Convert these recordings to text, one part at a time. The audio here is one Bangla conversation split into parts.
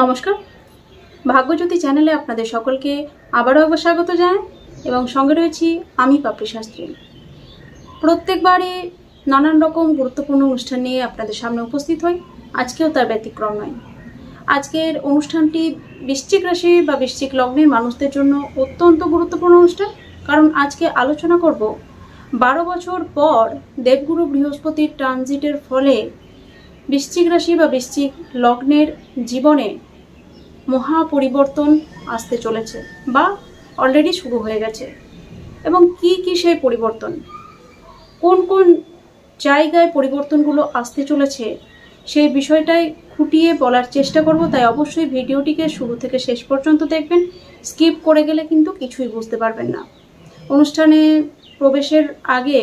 নমস্কার। ভাগ্যজ্যোতি চ্যানেলে আপনাদের সকলকে আবারও একবার স্বাগত জানাই এবং সঙ্গে রয়েছি আমি পাপড়ি শাস্ত্রী। প্রত্যেকবারই নানান রকম গুরুত্বপূর্ণ অনুষ্ঠান নিয়ে আপনাদের সামনে উপস্থিত হই। আজকেও তার ব্যতিক্রম নয়। আজকের অনুষ্ঠানটি বৃশ্চিক রাশি বা বৃশ্চিক লগ্নের মানুষদের জন্য অত্যন্ত গুরুত্বপূর্ণ অনুষ্ঠান। কারণ আজকে আলোচনা করব, বারো বছর পর দেবগুরু বৃহস্পতির ট্রানজিটের ফলে বৃশ্চিক রাশি বা বৃশ্চিক লগ্নের জীবনে মহা পরিবর্তন আসতে চলেছে বা অলরেডি শুরু হয়ে গেছে। এবং কি কি সেই পরিবর্তন? কোন কোন জায়গায় পরিবর্তনগুলো আসতে চলেছে সেই বিষয়টাই খুঁটিয়ে বলার চেষ্টা করব। তাই অবশ্যই ভিডিওটিকে শুরু থেকে শেষ পর্যন্ত দেখবেন। স্কিপ করে গেলে কিন্তু কিছুই বুঝতে পারবেন না। অনুষ্ঠানে প্রবেশের আগে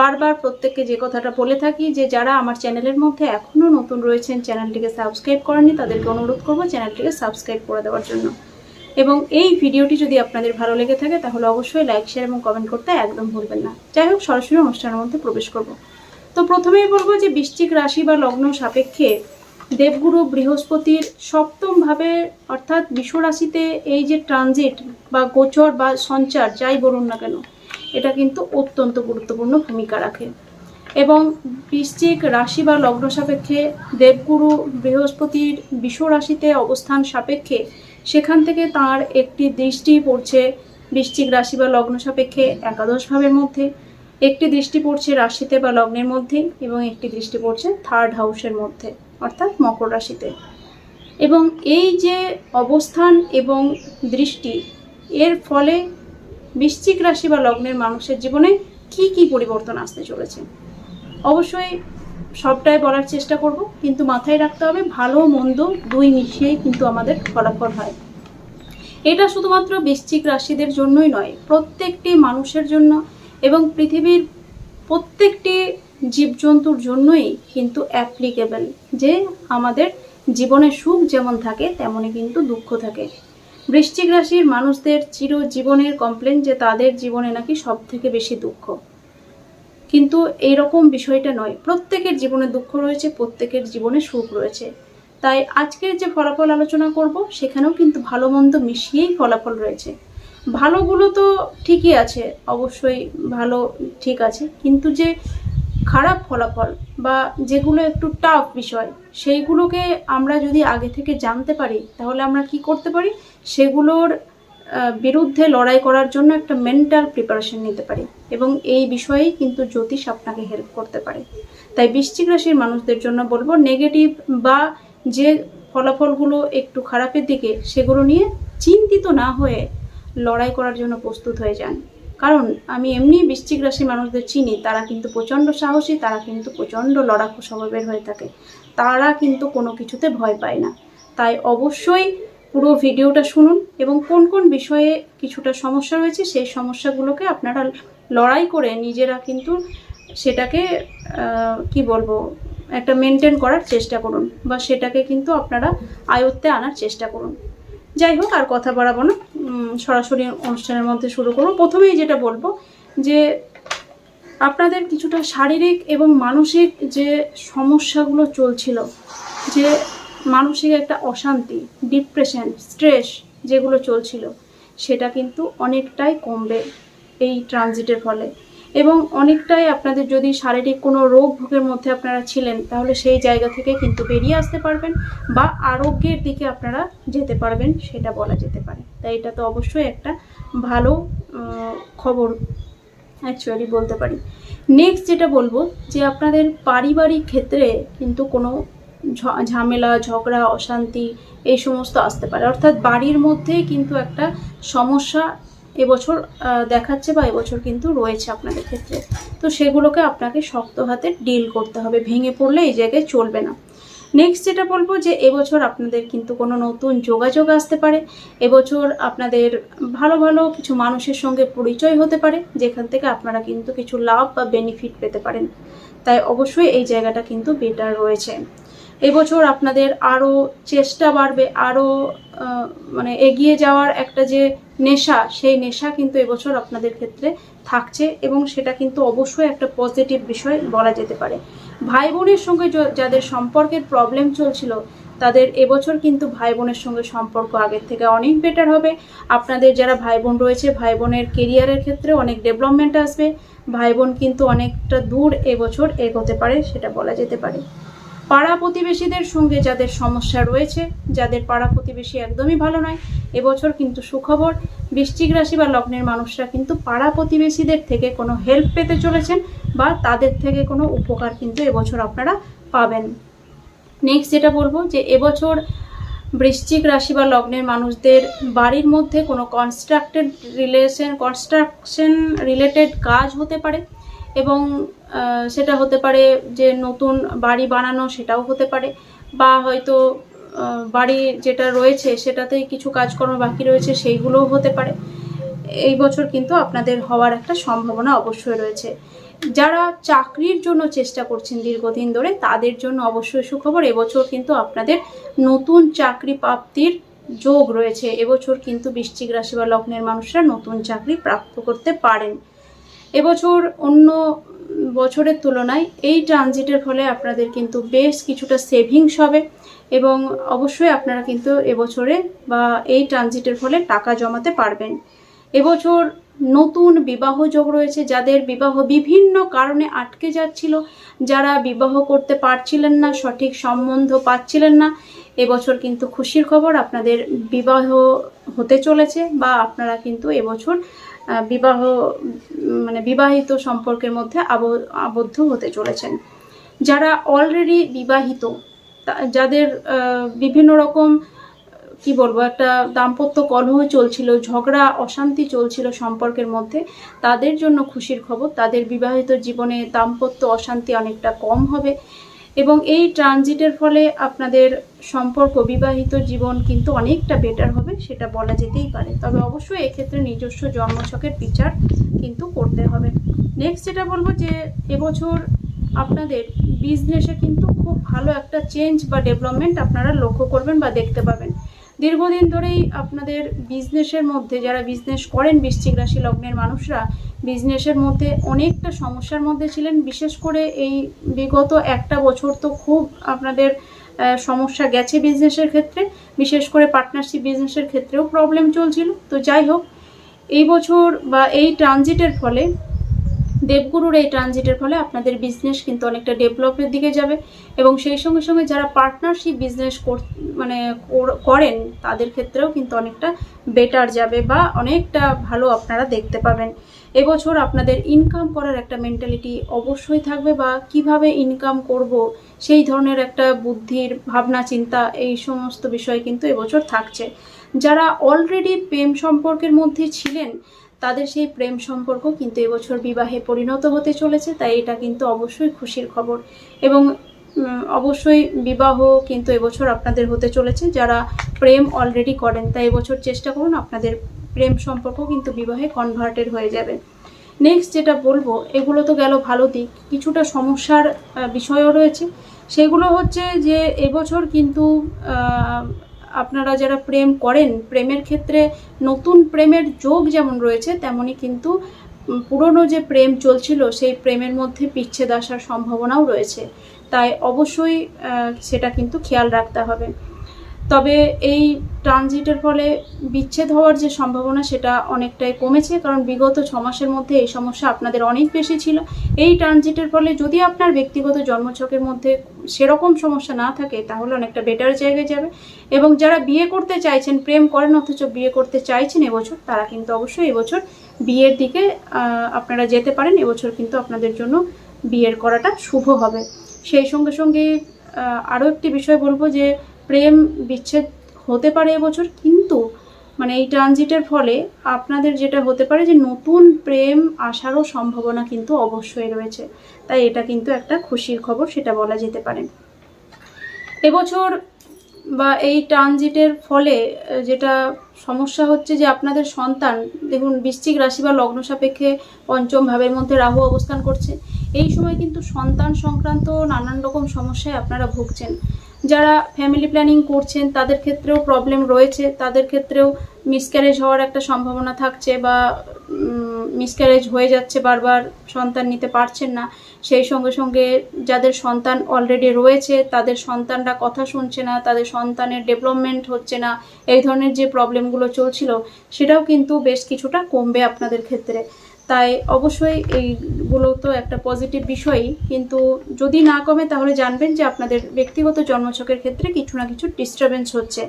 বারবার প্রত্যেককে যে কথাটা বলে থাকি যে যারা আমার চ্যানেলের মধ্যে এখনও নতুন রয়েছেন, চ্যানেলটিকে সাবস্ক্রাইব করেননি, তাদেরকে অনুরোধ করব চ্যানেলটিকে সাবস্ক্রাইব করে দেওয়ার জন্য। এবং এই ভিডিওটি যদি আপনাদের ভালো লেগে থাকে, তাহলে অবশ্যই লাইক, শেয়ার এবং কমেন্ট করতে একদম ভুলবেন না। যাই হোক, সরাসরি অনুষ্ঠানের মধ্যে প্রবেশ করব। তো প্রথমেই বলব যে বৃশ্চিক রাশি বা লগ্ন সাপেক্ষে দেবগুরু বৃহস্পতির সপ্তম ভাবে অর্থাৎ বিশ্ব রাশিতে এই যে ট্রানজিট বা গোচর বা সঞ্চার, যাই বলুন না কেন এটা কিন্তু অত্যন্ত গুরুত্বপূর্ণ ভূমিকা রাখে। এবং বৃশ্চিক রাশি বা লগ্ন সাপেক্ষে দেবগুরু বৃহস্পতির বিশ্ব রাশিতে অবস্থান সাপেক্ষে সেখান থেকে তার একটি দৃষ্টি পড়ছে বৃশ্চিক রাশি বা লগ্ন সাপেক্ষে একাদশ ভাবের মধ্যে, একটি দৃষ্টি পড়ছে রাশিতে বা লগ্নের মধ্যে এবং একটি দৃষ্টি পড়ছে থার্ড হাউসের মধ্যে, অর্থাৎ মকর রাশিতে। এবং এই যে অবস্থান এবং দৃষ্টি, এর ফলে বৃশ্চিক রাশি বা লগ্নের মানুষের জীবনে কি কি পরিবর্তন আসতে চলেছে? অবশ্যই সবটাই বলার চেষ্টা করব, কিন্তু মাথায় রাখতে হবে ভালো মন্দ দুই মিশিয়েই কিন্তু আমাদের ফলাফল হয়। এটা শুধুমাত্র বৃশ্চিক রাশিদের জন্যই নয়, প্রত্যেকটি মানুষের জন্য এবং পৃথিবীর প্রত্যেকটি জীবজন্তুর জন্যই কিন্তু অ্যাপ্লিকেবল যে আমাদের জীবনে সুখ যেমন থাকে, তেমনই কিন্তু দুঃখ থাকে। বৃশ্চিক রাশির মানুষদের চিরজীবনের কমপ্লেন যে তাদের জীবনে নাকি সব থেকে বেশি দুঃখ। কিন্তু এইরকম বিষয়টা নয়। প্রত্যেকের জীবনে দুঃখ রয়েছে, প্রত্যেকের জীবনে সুখ রয়েছে। তাই আজকের যে ফলাফল আলোচনা করব, সেখানেও কিন্তু ভালো মন্দ মিশিয়েই ফলাফল রয়েছে। ভালোগুলো তো ঠিকই আছে, অবশ্যই ভালো ঠিক আছে। কিন্তু যে খারাপ ফলাফল বা যেগুলো একটু টাফ বিষয়, সেইগুলোকে আমরা যদি আগে থেকে জানতে পারি, তাহলে আমরা কি করতে পারি? সেগুলোর বিরুদ্ধে লড়াই করার জন্য একটা মেন্টাল প্রিপারেশন নিতে পারি এবং এই বিষয়েই কিন্তু জ্যোতিষ আপনাকে হেল্প করতে পারে। তাই বৃশ্চিক রাশির মানুষদের জন্য বলব নেগেটিভ বা যে ফলাফলগুলো একটু খারাপের দিকে, সেগুলো নিয়ে চিন্তিত না হয়ে লড়াই করার জন্য প্রস্তুত হয়ে যান। কারণ আমি এমনি বৃশ্চিক রাশি মানুষদের চিনি, তারা কিন্তু প্রচণ্ড সাহসী, তারা কিন্তু প্রচণ্ড লড়াকু স্বভাবের হয়ে থাকে। তারা কিন্তু কোনো কিছুতে ভয় পায় না। তাই অবশ্যই পুরো ভিডিওটা শুনুন এবং কোন কোন বিষয়ে কিছুটা সমস্যা রয়েছে, সেই সমস্যাগুলোকে আপনারা লড়াই করে নিজেরা কিন্তু সেটাকে কি বলব, একটা মেনটেন করার চেষ্টা করুন বা সেটাকে কিন্তু আপনারা আয়ত্তে আনার চেষ্টা করুন। যাই হোক, আর কথা বাড়াবো না। সরাসরি অনুষ্ঠানের মধ্যে শুরু করুন প্রথমেই যেটা বলব যে আপনাদের কিছুটা শারীরিক এবং মানসিক যে সমস্যাগুলো চলছিল, যে মানসিক একটা অশান্তি ডিপ্রেশন স্ট্রেস যেগুলো চলছিল, সেটা কিন্তু অনেকটাই কমবে এই ট্রানজিটের ফলে। এবং অনেকটাই আপনাদের যদি শারীরিক কোনো রোগ ভোগের মধ্যে আপনারা ছিলেন, তাহলে সেই জায়গা থেকে কিন্তু বেরিয়ে আসতে পারবেন বা আরোগ্যের দিকে আপনারা যেতে পারবেন, সেটা বলা যেতে পারে। তাই এটা তো অবশ্যই একটা ভালো খবর অ্যাকচুয়ালি বলতে পারি। নেক্সট যেটা বলব, যে আপনাদের পারিবারিক ক্ষেত্রে কিন্তু কোনো ঝামেলা, ঝগড়া, অশান্তি এই সমস্ত আসতে পারে। অর্থাৎ বাড়ির মধ্যেই কিন্তু একটা সমস্যা এবছর দেখাচ্ছে বা এবছর কিন্তু রয়েছে আপনাদের ক্ষেত্রে। তো সেগুলোকে আপনাকে শক্ত হাতে ডিল করতে হবে, ভেঙে পড়লে এই জায়গায় চলবে না। নেক্সট যেটা বলব যে, এবছর আপনাদের কিন্তু কোনো নতুন যোগাযোগ আসতে পারে। এবছর আপনাদের ভালো ভালো কিছু মানুষের সঙ্গে পরিচয় হতে পারে, যেখান থেকে আপনারা কিন্তু কিছু লাভ বা বেনিফিট পেতে পারেন। তাই অবশ্যই এই জায়গাটা কিন্তু বেটার রয়েছে। এবছর আপনাদের আরও চেষ্টা বাড়বে আরও মানে এগিয়ে যাওয়ার একটা যে নেশা, সেই নেশা কিন্তু এবছর আপনাদের ক্ষেত্রে থাকছে এবং সেটা কিন্তু অবশ্যই একটা পজিটিভ বিষয় বলা যেতে পারে। ভাই বোনের সঙ্গে যাদের সম্পর্কের প্রবলেম চলছিল, তাদের এবছর কিন্তু ভাই বোনের সঙ্গে সম্পর্ক আগের থেকে অনেক বেটার হবে। আপনাদের যারা ভাই বোন রয়েছে ভাই বোনের কেরিয়ারের ক্ষেত্রে অনেক ডেভেলপমেন্ট আসবে। ভাই বোন কিন্তু অনেকটা দূর এবছর এগোতে পারে, সেটা বলা যেতে পারে। পাড়া প্রতিবেশীদের সঙ্গে যাদের সমস্যা রয়েছে, যাদের পাড়া প্রতিবেশী একদমই ভালো নয়, এবছর কিন্তু সুখবর, বৃশ্চিক রাশি বা লগ্নের মানুষরা কিন্তু পাড়া প্রতিবেশীদের থেকে কোনো হেল্প পেতে চলেছেন বা তাদের থেকে কোনো উপকার কিন্তু এবছর আপনারা পাবেন। নেক্সট যেটা বলব যে এবছর বৃশ্চিক রাশি বা লগ্নের মানুষদের বাড়ির মধ্যে কোনো কনস্ট্রাক্টেড রিলেশন কনস্ট্রাকশন রিলেটেড কাজ হতে পারে। এবং সেটা হতে পারে যে নতুন বাড়ি বানানো সেটাও হতে পারে, বা হয়তো বাড়ি যেটা রয়েছে সেটাতেই কিছু কাজকর্ম বাকি রয়েছে সেইগুলোও হতে পারে। এই বছর কিন্তু আপনাদের হওয়ার একটা সম্ভাবনা অবশ্যই রয়েছে। যারা চাকরির জন্য চেষ্টা করছেন দীর্ঘদিন ধরে, তাদের জন্য অবশ্যই সুখবর, এবছর কিন্তু আপনাদের নতুন চাকরি প্রাপ্তির যোগ রয়েছে। এবছর কিন্তু বৃশ্চিক রাশি বা লগ্নের মানুষরা নতুন চাকরি প্রাপ্ত করতে পারেন। এবছর অন্য বছরের তুলনায় এই ট্রানজিটের ফলে আপনাদের কিন্তু বেশ কিছুটা সেভিংস হবে এবং অবশ্যই আপনারা কিন্তু এবছরে বা এই ট্রানজিটের ফলে টাকা জমাতে পারবেন। এবছর নতুন বিবাহ যোগ রয়েছে, যাদের বিবাহ বিভিন্ন কারণে আটকে যাচ্ছিল, যারা বিবাহ করতে পারছিলেন না, সঠিক সম্বন্ধ পাচ্ছিলেন না, এবছর কিন্তু খুশির খবর আপনাদের বিবাহ হতে চলেছে বা আপনারা কিন্তু এবছর বিবাহ মানে বিবাহিত সম্পর্কের মধ্যে আব- আবদ্ধ হতে চলেছেন। যারা অলরেডি বিবাহিত যাদের বিভিন্ন রকম, কি বলব, একটা দাম্পত্য কলহ চলছিল, ঝগড়া, অশান্তি চলছিল সম্পর্কের মধ্যে, তাদের জন্য খুশির খবর, তাদের বিবাহিত জীবনে দাম্পত্য অশান্তি অনেকটা কম হবে। এবং এই ট্রানজিটের ফলে আপনাদের সম্পর্ক, বিবাহিত জীবন কিন্তু অনেকটা বেটার হবে, সেটা বলা যেতেই পারে। তবে অবশ্যই এক্ষেত্রে নিজস্ব জন্মছকের বিচার কিন্তু করতে হবে। নেক্সট যেটা বলব যে, এবছর আপনাদের বিজনেসে কিন্তু খুব ভালো একটা চেঞ্জ বা ডেভেলপমেন্ট আপনারা লক্ষ্য করবেন বা দেখতে পাবেন। দীর্ঘদিন ধরেই আপনাদের বিজনেসের মধ্যে, যারা বিজনেস করেন বৃশ্চিক রাশি লগ্নের মানুষরা বিজনেসের মধ্যে অনেকটা সমস্যার মধ্যে ছিলেন। বিশেষ করে এই বিগত একটা বছর তো খুব আপনাদের সমস্যা গেছে বিজনেসের ক্ষেত্রে। বিশেষ করে পার্টনারশিপ বিজনেসের ক্ষেত্রেও প্রবলেম চলছিল। তো যাই হোক, এই বছর বা এই ট্রানজিটের ফলে, দেবগুরুর এই ট্রানজিটের ফলে আপনাদের বিজনেস কিন্তু অনেকটা ডেভেলপের দিকে যাবে। এবং সেই সঙ্গে সঙ্গে যারা পার্টনারশিপ বিজনেস কর মানে করেন, তাদের ক্ষেত্রেও কিন্তু অনেকটা বেটার যাবে বা অনেকটা ভালো আপনারা দেখতে পাবেন। এবছর আপনাদের ইনকাম করার একটা মেন্টালিটি অবশ্যই থাকবে বা কীভাবে ইনকাম করব, সেই ধরনের একটা বুদ্ধির ভাবনা, চিন্তা, এই সমস্ত বিষয় কিন্তু এবছর থাকছে। যারা অলরেডি প্রেম সম্পর্কের মধ্যে ছিলেন, তাদের সেই প্রেম সম্পর্ক কিন্তু এবছর বিবাহে পরিণত হতে চলেছে, তাই এটা কিন্তু অবশ্যই খুশির খবর। এবং অবশ্যই বিবাহ কিন্তু এবছর আপনাদের হতে চলেছে, যারা প্রেম অলরেডি করেন, তাই এবছর চেষ্টা করুন আপনাদের প্রেম সম্পর্ক কিন্তু বিবাহে কনভার্টেড হয়ে যাবে। নেক্সট যেটা বলব, এগুলো তো গেল ভালো দিক। কিছুটা সমস্যার বিষয়ও রয়েছে। সেগুলো হচ্ছে যে এবছর কিন্তু আপনারা যারা প্রেম করেন, প্রেমের ক্ষেত্রে নতুন প্রেমের যোগ যেমন রয়েছে, তেমনই কিন্তু পুরনো যে প্রেম চলছিল, সেই প্রেমের মধ্যে বিচ্ছেদ আসার সম্ভাবনাও রয়েছে। তাই অবশ্যই সেটা কিন্তু খেয়াল রাখতে হবে। তবে এই ট্রানজিটের ফলে বিচ্ছেদ হওয়ার যে সম্ভাবনা, সেটা অনেকটাই কমেছে। কারণ বিগত ছ মাসের মধ্যে এই সমস্যা আপনাদের অনেক বেশি ছিল। এই ট্রানজিটের ফলে যদি আপনার ব্যক্তিগত জন্মছকের মধ্যে সেরকম সমস্যা না থাকে, তাহলে অনেকটা বেটার জায়গায় যাবে। এবং যারা বিয়ে করতে চাইছেন, প্রেম করেন, অথচ বিয়ে করতে চাইছেন এবছর, তারা কিন্তু অবশ্যই এবছর বিয়ের দিকে আপনারা যেতে পারেন। এবছর কিন্তু আপনাদের জন্য বিয়ের করাটা শুভ হবে। সেই সঙ্গে সঙ্গে আরও একটি বিষয় বলব যে প্রেম বিচ্ছেদ হতে পারে এবছর, কিন্তু মানে এই ট্রানজিটের ফলে আপনাদের যেটা হতে পারে যে নতুন প্রেম আসারও সম্ভাবনা কিন্তু অবশ্যই রয়েছে। তাই এটা কিন্তু একটা খুশির খবর, সেটা বলা যেতে পারে। এবছর বা এই ট্রানজিটের ফলে যেটা সমস্যা হচ্ছে যে আপনাদের সন্তান, দেখুন, বৃশ্চিক রাশি বা লগ্ন সাপেক্ষে পঞ্চম ভাবের মধ্যে রাহু অবস্থান করছে। এই সময় কিন্তু সন্তান সংক্রান্ত নানান রকম সমস্যায় আপনারা ভুগছেন। যারা ফ্যামিলি প্ল্যানিং করছেন, তাদের ক্ষেত্রেও প্রবলেম রয়েছে। তাদের ক্ষেত্রেও মিসক্যারেজ হওয়ার একটা সম্ভাবনা থাকছে বা মিসক্যারেজ হয়ে যাচ্ছে, বারবার সন্তান নিতে পারছেন না। সেই সঙ্গে সঙ্গে যাদের সন্তান অলরেডি রয়েছে, তাদের সন্তানরা কথা শুনছে না, তাদের সন্তানের ডেভেলপমেন্ট হচ্ছে না, এই ধরনের যে প্রবলেমগুলো চলছিল, সেটাও কিন্তু বেশ কিছুটা কমবে আপনাদের ক্ষেত্রে। তাই অবশ্যই এইগুলো তো একটা পজিটিভ বিষয়ই। কিন্তু যদি না কমে, তাহলে জানবেন যে আপনাদের ব্যক্তিগত জন্মছকের ক্ষেত্রে কিছু না কিছু ডিস্টারবেন্স হচ্ছে।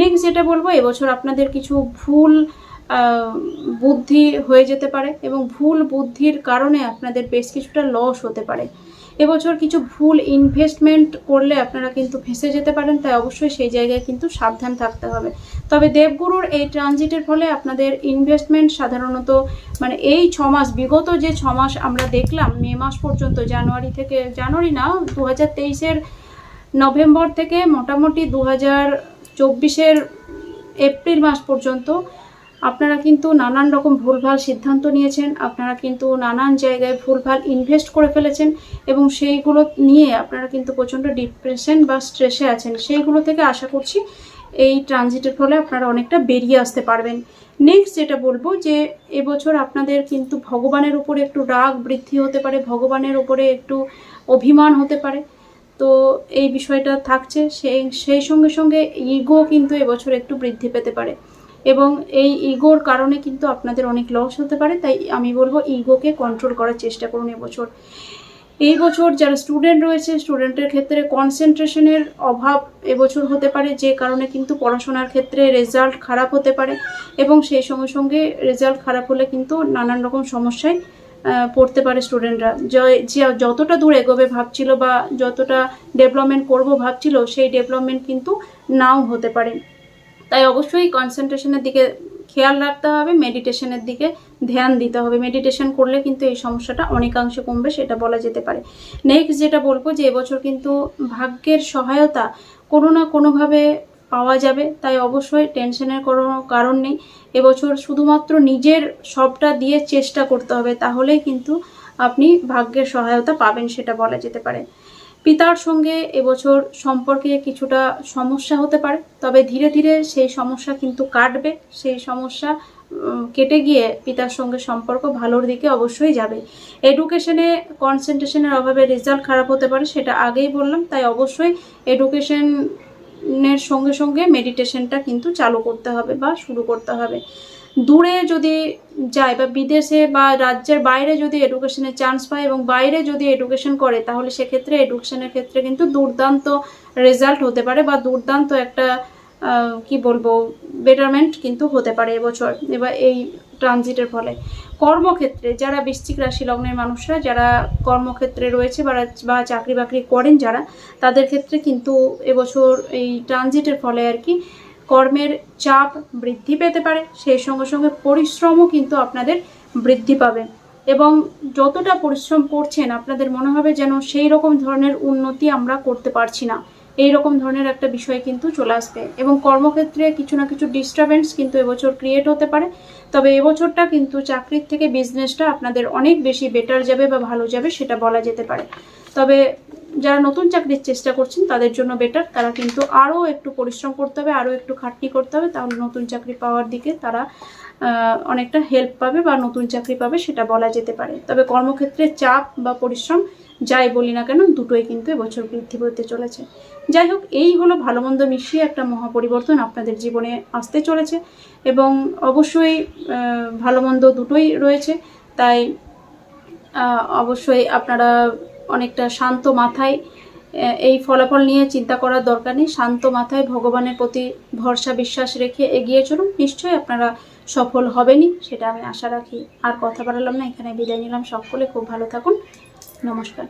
নেক্সট যেটা বলব, এবছর আপনাদের কিছু ভুল বুদ্ধি হয়ে যেতে পারে এবং ভুল বুদ্ধির কারণে আপনাদের বেশ কিছুটা লস হতে পারে। এবছর কিছু ভুল ইনভেস্টমেন্ট করলে আপনারা কিন্তু ফেঁসে যেতে পারেন, তাই অবশ্যই সেই জায়গায় কিন্তু সাবধান থাকতে হবে। তবে দেবগুরুর এই ট্রানজিটের ফলে আপনাদের ইনভেস্টমেন্ট সাধারণত মানে এই ছ মাস, বিগত যে ছ মাস আমরা দেখলাম, মে মাস পর্যন্ত, জানুয়ারি থেকে, জানুয়ারি না দু হাজার নভেম্বর থেকে মোটামুটি দু হাজার চব্বিশের এপ্রিল মাস পর্যন্ত আপনারা কিন্তু নানান রকম ভুলভাল সিদ্ধান্ত নিয়েছেন, আপনারা কিন্তু নানান জায়গায় ভুলভাল ইনভেস্ট করে ফেলেছেন এবং সেইগুলো নিয়ে আপনারা কিন্তু প্রচণ্ড ডিপ্রেশন বা স্ট্রেসে আছেন। সেইগুলো থেকে আশা করছি এই ট্রানজিটের ফলে আপনারা অনেকটা বেরিয়ে আসতে পারবেন। নেক্সট যেটা বলব যে, এবছর আপনাদের কিন্তু ভগবানের উপরে একটু রাগ বৃদ্ধি হতে পারে, ভগবানের উপরে একটু অভিমান হতে পারে। তো এই বিষয়টা থাকছে, সেই সেই সঙ্গে সঙ্গে ইগো কিন্তু এবছর একটু বৃদ্ধি পেতে পারে। এবং এই ইগোর কারণে কিন্তু আপনাদের অনেক লস হতে পারে, তাই আমি বলব ইগোকে কন্ট্রোল করার চেষ্টা করুন এবছর। এই বছর যারা স্টুডেন্ট রয়েছে স্টুডেন্টের ক্ষেত্রে কনসেন্ট্রেশনের অভাব এবছর হতে পারে, যে কারণে কিন্তু পড়াশোনার ক্ষেত্রে রেজাল্ট খারাপ হতে পারে এবং সেই সঙ্গে সঙ্গে রেজাল্ট খারাপ হলে কিন্তু নানান রকম সমস্যায় পড়তে পারে স্টুডেন্টরা যে যতটা দূর এগোবে ভাবছিল বা যতটা ডেভেলপমেন্ট করব ভাবছিল, সেই ডেভেলপমেন্ট কিন্তু নাও হতে পারে। তাই অবশ্যই কনসেন্ট্রেশনের দিকে খেয়াল রাখতে হবে মেডিটেশনের দিকে ধ্যান দিতে হবে। মেডিটেশন করলে কিন্তু এই সমস্যাটা অনেকাংশে কমবে, সেটা বলা যেতে পারে। নেক্সট যেটা বলব যে, এবছর কিন্তু ভাগ্যের সহায়তা কোনো না কোনোভাবে পাওয়া যাবে, তাই অবশ্যই টেনশনের কোনো কারণ নেই। এবছর শুধুমাত্র নিজের সবটা দিয়ে চেষ্টা করতে হবে, তাহলেই কিন্তু আপনি ভাগ্যের সহায়তা পাবেন, সেটা বলা যেতে পারে। পিতার সঙ্গে এবছর সম্পর্কে কিছুটা সমস্যা হতে পারে, তবে ধীরে ধীরে সেই সমস্যা কিন্তু কাটবে। সেই সমস্যা কেটে গিয়ে পিতার সঙ্গে সম্পর্ক ভালোর দিকে অবশ্যই যাবে। এডুকেশনে কনসেন্ট্রেশনের অভাবে রেজাল্ট খারাপ হতে পারে, সেটা আগেই বললাম। তাই অবশ্যই এডুকেশনের সঙ্গে সঙ্গে মেডিটেশনটা কিন্তু চালু করতে হবে বা শুরু করতে হবে। দূরে যদি যায় বা বিদেশে বা রাজ্যের বাইরে যদি এডুকেশনের চান্স পায় এবং বাইরে যদি এডুকেশন করে, তাহলে সেক্ষেত্রে এডুকেশনের ক্ষেত্রে কিন্তু দুর্দান্ত রেজাল্ট হতে পারে বা দুর্দান্ত একটা কি বলব বেটারমেন্ট কিন্তু হতে পারে এবছর এবার এই ট্রানজিটের ফলে। কর্মক্ষেত্রে যারা বৃশ্চিক রাশি লগ্নের মানুষরা, যারা কর্মক্ষেত্রে রয়েছে বা চাকরি বাকরি করেন যারা, তাদের ক্ষেত্রে কিন্তু এবছর এই ট্রানজিটের ফলে আর কি কর্মের চাপ বৃদ্ধি পেতে পারে, সেই সঙ্গে সঙ্গে পরিশ্রমও কিন্তু আপনাদের বৃদ্ধি পাবে। এবং যতটা পরিশ্রম করছেন, আপনাদের মনে হবে যেন সেই রকম ধরনের উন্নতি আমরা করতে পারছি না। এই রকম ধরনের একটা বিষয় কিন্তু চলে আসবে। এবং কর্মক্ষেত্রে কিছু না কিছু ডিস্টারবেন্স কিন্তু এবছর ক্রিয়েট হতে পারে। তবে এবছরটা কিন্তু চাকরির থেকে বিজনেসটা আপনাদের অনেক বেশি বেটার যাবে বা ভালো যাবে, সেটা বলা যেতে পারে। তবে যারা নতুন চাকরির চেষ্টা করছেন, তাদের জন্য বেটার তারা কিন্তু আরও একটু পরিশ্রম করতে হবে, আরও একটু খাটনি করতে হবে, তাহলে নতুন চাকরি পাওয়ার দিকে তারা অনেকটা হেল্প পাবে বা নতুন চাকরি পাবে সেটা বলা যেতে পারে। তবে কর্মক্ষেত্রে চাপ বা পরিশ্রম, যাই বলি না কেন, দুটোই কিন্তু এবছর বৃদ্ধি পেতে চলেছে। যাই হোক, এই হলো ভালো মন্দ মিশিয়ে একটা মহাপরিবর্তন আপনাদের জীবনে আসতে চলেছে এবং অবশ্যই ভালো মন্দ দুটোই রয়েছে। তাই অবশ্যই আপনারা অনেকটা শান্ত মাথায় এই ফলাফল নিয়ে চিন্তা করার দরকার নেই। শান্ত মাথায় ভগবানের প্রতি ভরসা, বিশ্বাস রেখে এগিয়ে চলুন। নিশ্চয়ই আপনারা সফল হবেনই, সেটা আমি আশা রাখি। আর কথা বাড়ালাম না, এখানে বিদায় নিলাম। সকলে খুব ভালো থাকুন। নমস্কার।